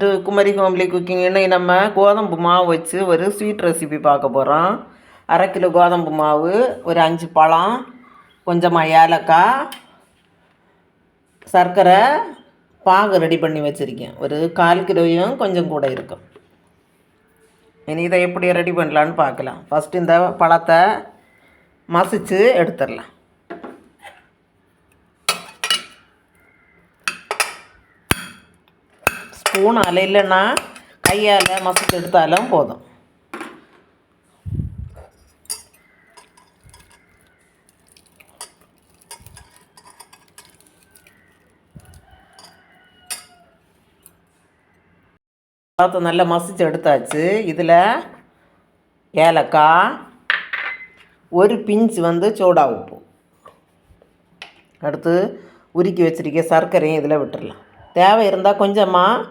ஒரு Kumari homely cooking இன்னைக்கு நம்ம கோதம்பு மாவு வச்சு ஒரு ஸ்வீட் ரெசிபி பார்க்க போகிறோம் அரை கிலோ கோதம்பு மாவு ஒரு அஞ்சு பழம் கொஞ்சமாக ஏலக்காய் சர்க்கரை பாகு ரெடி பண்ணி வச்சுருக்கேன். ஒரு கால் கிலோயும் கொஞ்சம் கூட இருக்கும். இனி இதை எப்படி ரெடி பண்ணலான்னு பார்க்கலாம். ஃபஸ்ட்டு இந்த பழத்தை மசித்து எடுத்துடலாம். ஸ்பூனால் இல்லைன்னா கையால் மசிச்சு எடுத்தாலும் போதும். பார்த்து நல்லா மசிச்சு எடுத்தாச்சு. இதில் ஏலக்காய் ஒரு பிஞ்சு வந்து சோடா உப்பு. அடுத்து உருக்கி வச்சிருக்க சர்க்கரையும் இதில் விட்டுடலாம் தேவை இருந்தால் கொஞ்சமாக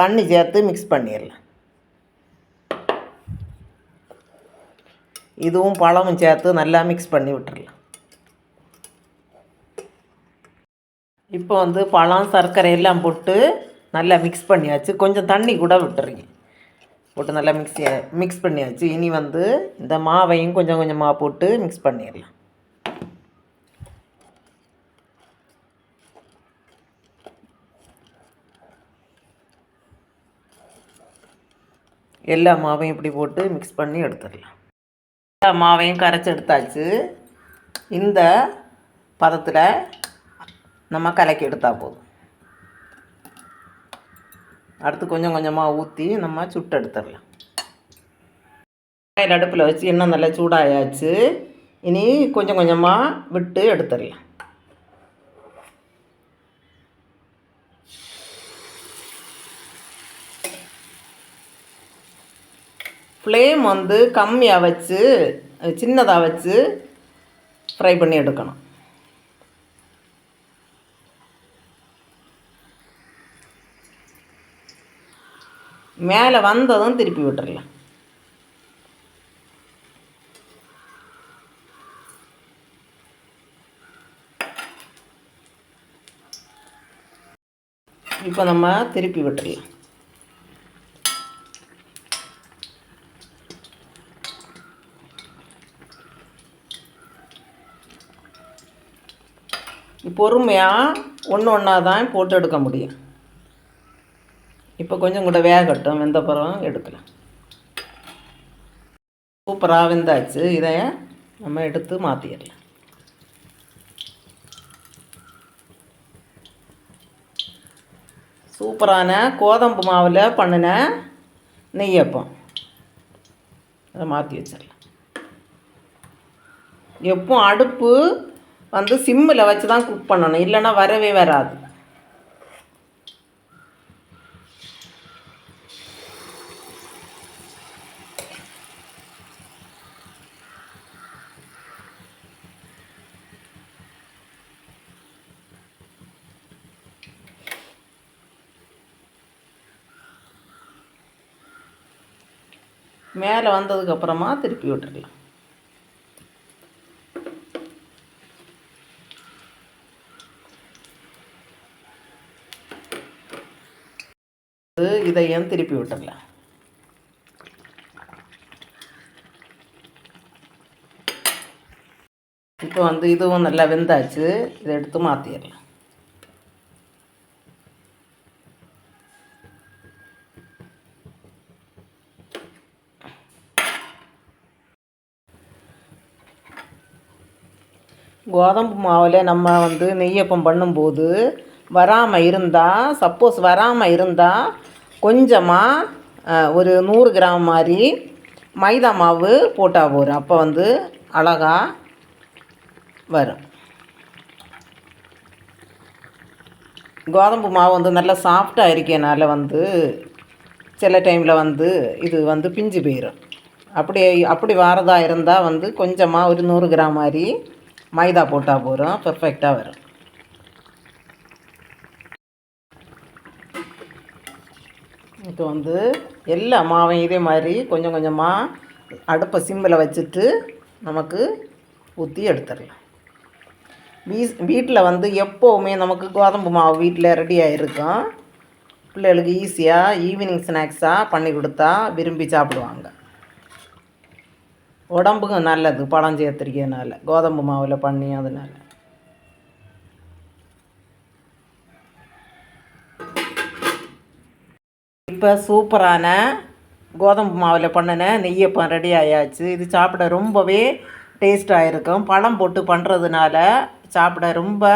தண்ணி சேர்த்து மிக்ஸ் பண்ணிடலாம். இதுவும் பழமும் சேர்த்து நல்லா மிக்ஸ் பண்ணி விட்டுடலாம். இப்போ வந்து பழம் சர்க்கரை எல்லாம் போட்டு நல்லா மிக்ஸ் பண்ணியாச்சு. கொஞ்சம் தண்ணி கூட விட்டுறீங்க. போட்டு நல்லா மிக்ஸ் மிக்ஸ் பண்ணியாச்சு. இனி வந்து இந்த மாவையும் கொஞ்சம் கொஞ்சமாக போட்டு மிக்ஸ் பண்ணிடலாம். எல்லா மாவையும் இப்படி போட்டு மிக்ஸ் பண்ணி எடுத்துடலாம். எல்லா மாவையும் கரைச்சி எடுத்தாச்சு. இந்த பதத்தில் நம்ம கலக்கி எடுத்தால் போதும். அடுத்து கொஞ்சம் கொஞ்சமாக ஊற்றி நம்ம சுட்டு எடுத்துடலாம். அடுப்பில் வச்சு எண்ணெய் நல்லா சூடாயாச்சு. இனி கொஞ்சம் கொஞ்சமாக விட்டு எடுத்துடலாம். ஃப்ளேம் வந்து கம்மியாக வச்சு சின்னதாக வச்சு ஃப்ரை பண்ணி எடுக்கணும். மேலே வந்ததும் திருப்பி விட்டுறலாம். இப்போ நம்ம திருப்பி விட்டுறலாம். பொறுமையாக ஒன்று ஒன்றா தான் போட்டு எடுக்க முடியும். இப்போ கொஞ்சம் கூட வேகட்டும் வெந்த பிறகு எடுக்கலாம். சூப்பராக வெந்தாச்சு. இதை நம்ம எடுத்து மாற்றிடலாம் சூப்பரான கோதம்பு மாவில் பண்ணின நெய்யப்பம் அதை மாற்றி வச்சிடலாம். எப்போ அடுப்பு வந்து சிம்மில் வச்சு தான் குக் பண்ணணும். இல்லைன்னா வரவே வராது. மேலே வந்ததுக்கப்புறமா திருப்பி விட்டுடலாம் இதையும் திருப்பி விட்டுடலாம் இப்போ வந்து இதுவும் நல்லா வெந்தாச்சு. இதை எடுத்து மாற்றிடலாம் கோதம்பு மாவில் நம்ம வந்து நெய்யப்பம் பண்ணும்போது வராமல் இருந்தால் சப்போஸ் வராமல் இருந்தால் கொஞ்சமாக ஒரு நூறு கிராம் மாதிரி மைதா மாவு போட்டால் போகிறோம் அப்போ வந்து அழகாக வரும். கோதம்பு மாவு வந்து நல்லா சாஃப்டாக இருக்கனால வந்து சில டைமில் வந்து இது வந்து பிஞ்சு போயிடும் அப்படி அப்படி வாரதாக இருந்தால் வந்து கொஞ்சமாக ஒரு நூறு கிராம் மாதிரி மைதா போட்டால் போதும். பர்ஃபெக்டாக வரும். இப்போ வந்து எல்லா மாவையும் இதே மாதிரி கொஞ்சம் கொஞ்சமாக அடுப்பை சிம்மில் வச்சுட்டு நமக்கு ஊற்றி எடுத்துடலாம். வீ வீட்டில் வந்து எப்போவுமே நமக்கு கோதம்பு மாவு வீட்டில் ரெடியாக இருக்கும் பிள்ளைகளுக்கு ஈஸியாக ஈவினிங் ஸ்நாக்ஸாக பண்ணி கொடுத்தா விரும்பி சாப்பிடுவாங்க. உடம்புக்கும் நல்லது பழம் சேர்த்துருக்கனால கோதம்பு மாவில் பண்ணி அதனால். இப்போ சூப்பரான கோதம்பு மாவில் பண்ணின நெய்யப்பம் ரெடி ஆயாச்சு. இது சாப்பிட ரொம்பவே டேஸ்ட்டாக இருக்கும். பழம் போட்டு பண்ணுறதுனால சாப்பிட ரொம்ப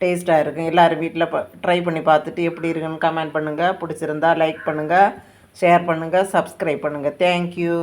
டேஸ்ட்டாக இருக்கும். எல்லோரும் வீட்டில் ட்ரை பண்ணி பார்த்துட்டு எப்படி இருக்குன்னு கமெண்ட் பண்ணுங்கள் பிடிச்சிருந்தா லைக் பண்ணுங்கள் ஷேர் பண்ணுங்கள் சப்ஸ்கிரைப் பண்ணுங்கள் தேங்க்யூ